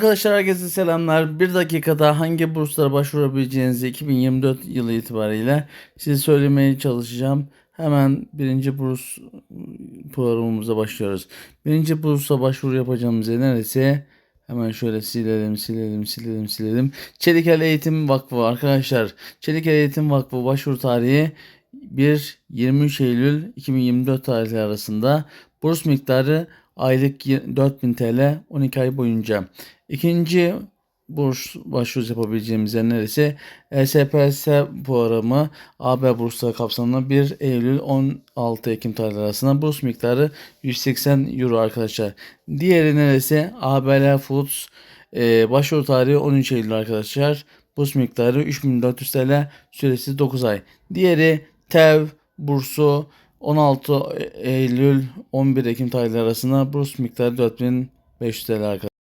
Arkadaşlar herkese selamlar. Bir dakikada hangi burslara başvurabileceğinizi 2024 yılı itibariyle size söylemeye çalışacağım. Hemen birinci burs programımıza başlıyoruz. Birinci bursa başvuru yapacağımız yer neresi? Hemen şöyle silelim, silelim, silelim, silelim. Çelikel Eğitim Vakfı arkadaşlar. Çelikel Eğitim Vakfı başvuru tarihi 1-23 Eylül 2024 tarihleri arasında. Burs miktarı aylık y- 4000 TL 12 ay boyunca. İkinci burs başvuru yapabileceğimiz yer neresi? ESPS programı AB bursları kapsamında 1 Eylül 16 Ekim tarihleri arasında burs miktarı 180 euro arkadaşlar. Diğeri neresi? ABL Foods e, başvuru tarihi 13 Eylül arkadaşlar. Burs miktarı 3400 TL süresi 9 ay. Diğeri TEV bursu 16 Eylül 11 Ekim tarihleri arasında burs miktarı 4500 TL arkadaşlar.